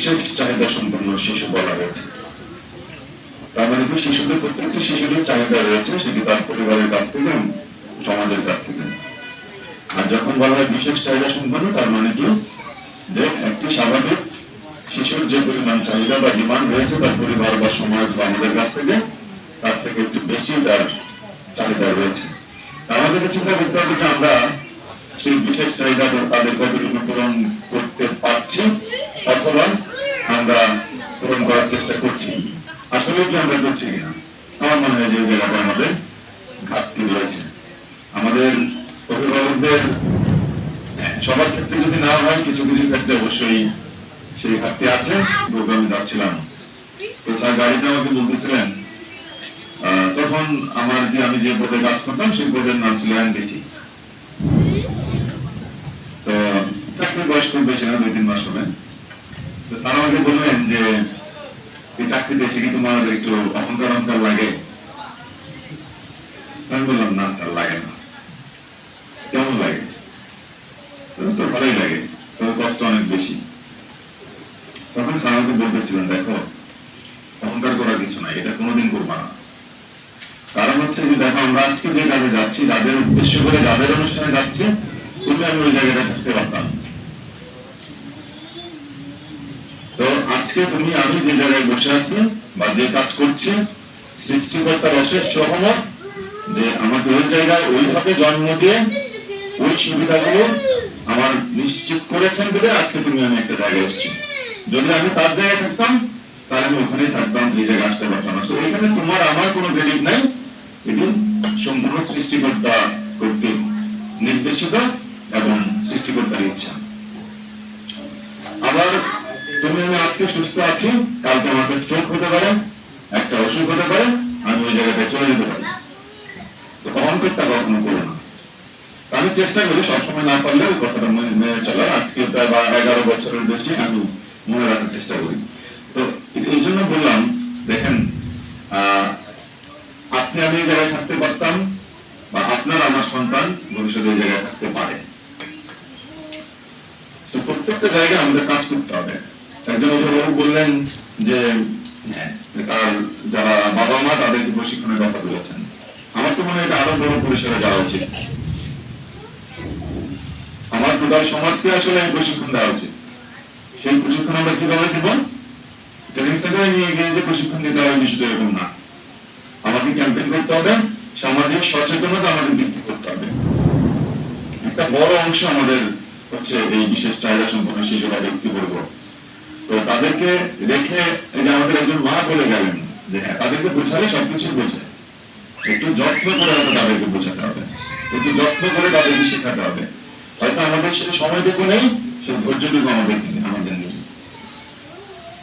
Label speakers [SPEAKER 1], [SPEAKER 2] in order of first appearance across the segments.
[SPEAKER 1] বিশেষ চাহিদা সম্পন্ন শিশু বলা হয়েছে। তার মানে কি শিশুদের প্রত্যেকটি শিশুদের চাহিদা রয়েছে সেটি তার পরিবারের কাছ থেকে, সমাজের কাছ থেকে? আর যখন বলা হয় বিশেষ চাহিদা সম্পন্ন, তার মানে কি? যে একটি স্বাভাবিক শিশুর যে পরিমাণ চাহিদা বা ডিমান্ড রয়েছে, তার পরিবার বা সমাজ বা আমাদের কাছ থেকে, তার থেকে একটু বেশি তার চাহিদা রয়েছে। আমাদেরকে চিন্তা করতে হবে যে আমরা সেই বিশেষ চাহিদা তাদের কতটুকু পূরণ করতে পারছি, অথবা চেষ্টা করছি। আসলে কি আমরা করছি কিনা আমার মনে হয় যে জায়গাটা আমাদের ঘাটতি রয়েছে। আমাদের অভিভাবকদের হ্যাঁ, সবার ক্ষেত্রে যদি না হয় কিছু কিছু ক্ষেত্রে অবশ্যই সেই ঘাটতি আছে। প্রোগ্রামে যাচ্ছিলাম। তো স্যার গাড়িতে আমাকে বলতেছিলেন তখন আমার যে আমি যে বোর্ডে কাজ করতাম সেই বোর্ডের নাম ছিল এনডিসি। তো বয়স খুব বেশি না দুই তিন মাস হবে। তো স্যার আমাকে বললেন যে এই চাকরিতে এসে কি তোমার একটু অহংকার অহংকার লাগে। আমি বললাম, না স্যার, লাগে না। কেমন লাগে? তো ভালোই লাগে, তবে কষ্ট অনেক বেশি। তখন স্যার আমাকে বলতেছিলেন, দেখো, অহংকার করার কিছু নাই, এটা কোনোদিন করবা না। কারণ হচ্ছে যে, দেখো, আমরা আজকে যে কাজে যাচ্ছি, যাদের উদ্দেশ্য করে, যাদের অনুষ্ঠানে যাচ্ছি, তুমি আমি ওই জায়গাটা থাকতে পারতাম তো আজকে তুমি আমি যে জায়গায় বসে আছি বা যে কাজ করছি সৃষ্টিকর্তার অশেষ সহমত যে আমাকে ওই জায়গায় ওইভাবে জন্ম দিয়ে ওই সুবিধাগুলো আমার নিশ্চিত করেছেন বলে আজকে তুমি আমি একটা জায়গায় এসেছি। যদি আমি তার জায়গায় থাকতাম, তাহলে আমি ওখানেই থাকতাম, এই জায়গায় আসতে পারতাম না। এখানে তোমার আমার কোনো ক্রেডিট নাই। এটি সম্পূর্ণ সৃষ্টিকর্তা কর্তৃক নির্দেশিত এবং সৃষ্টিকর্তার ইচ্ছা। আবার তুমি আমি আজকে সুস্থ আছি, কালকে আমাকে স্ট্রোক হতে পারে, একটা অসুখ হতে পারে, আমি ওই জায়গাটায় চলে যেতে পারি। তো অহংকারটা কখনো করো না। আমি চেষ্টা করি, সবসময় না পারলে ওই কথাটা মনে মেনে চলার। আজকে প্রায় এগারো বছরের বেশি আমি মনে রাখার চেষ্টা করি। তো এই জন্য বললাম, দেখেন আপনি আমি এই জায়গায় থাকতে পারতাম, বা আপনার আমার সন্তান ভবিষ্যতে এই জায়গায় থাকতে পারে। প্রত্যেকটা জায়গায় আমাদের কাজ করতে হবে। একজন বললেন যে হ্যাঁ, তার যারা বাবা মা তাদেরকে প্রশিক্ষণের কথা বলেছেন। আমার তো মনে এটা আরও বড় পরিসরে যাওয়া উচিত। আমার টোটাল সমাজকে আসলে প্রশিক্ষণ দেওয়া উচিত। সেই প্রশিক্ষণ আমরা কীভাবে দিব? ট্রেনিং সেন্টারে নিয়ে গিয়ে যে প্রশিক্ষণ দিতে হবে বিষয়টা এরকম না। আমাকে ক্যাম্পেইন করতে হবে সামাজিক সচেতনতা আমাদের বৃদ্ধি করতে হবে। একটা বড় অংশ আমাদের হচ্ছে এই বিশেষ চাহিদা সম্পন্ন শিশুরা ব্যক্তিবর্গ তো তাদেরকে রেখে এই যে আমাদের একজন মা বলে গেলেন যে হ্যাঁ তাদেরকে বোঝালে সবকিছু বোঝে। একটু যত্ন করে হয়তো তাদেরকে বোঝাতে হবে। একটু যত্ন করে তাদেরকে শেখাতে হবে। হয়তো আমাদের সেটা সময়টুকু নেই, সেই ধৈর্যটুকু আমাদের আমাদের নেই।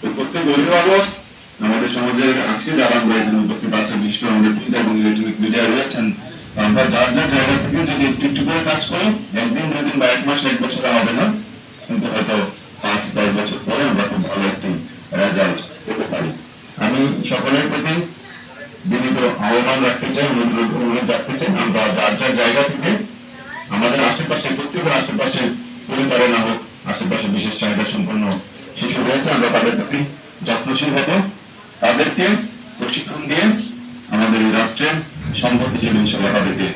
[SPEAKER 1] তো প্রত্যেক অভিভাবক, আমাদের সমাজের আজকে যারা আমরা এখানে উপস্থিত আছেন, বিশিষ্ট আমাদের প্রিন্ট এবং ইলেকট্রনিক মিডিয়া রয়েছেন আমরা যার যার জায়গা থেকে যদি একটু একটু করে কাজ করি, একদিন, দুদিন বা এক মাস, এক বছরে হবে না। কিন্তু হয়তো পাঁচ দশ বছর পরে আমরা খুব ভালো একটি রেজাল্ট পেতে পারি। আমি সকলের প্রতি বিনীত আহ্বান রাখতে চাই, অনুরোধ অনুরোধ রাখতে চাই, আমরা যার যার জায়গা থেকে আমাদের আশেপাশে প্রত্যেকের আশেপাশে পরিবারে না হোক আশেপাশে বিশেষ চাহিদা সম্পন্ন শিশু রয়েছে আমরা তাদের প্রতি যত্নশীল হব। তাদেরকে প্রশিক্ষণ দিয়ে আমাদের এই রাষ্ট্রের সম্পদ হিসেবে ইনশাল্লাহ তাদেরকে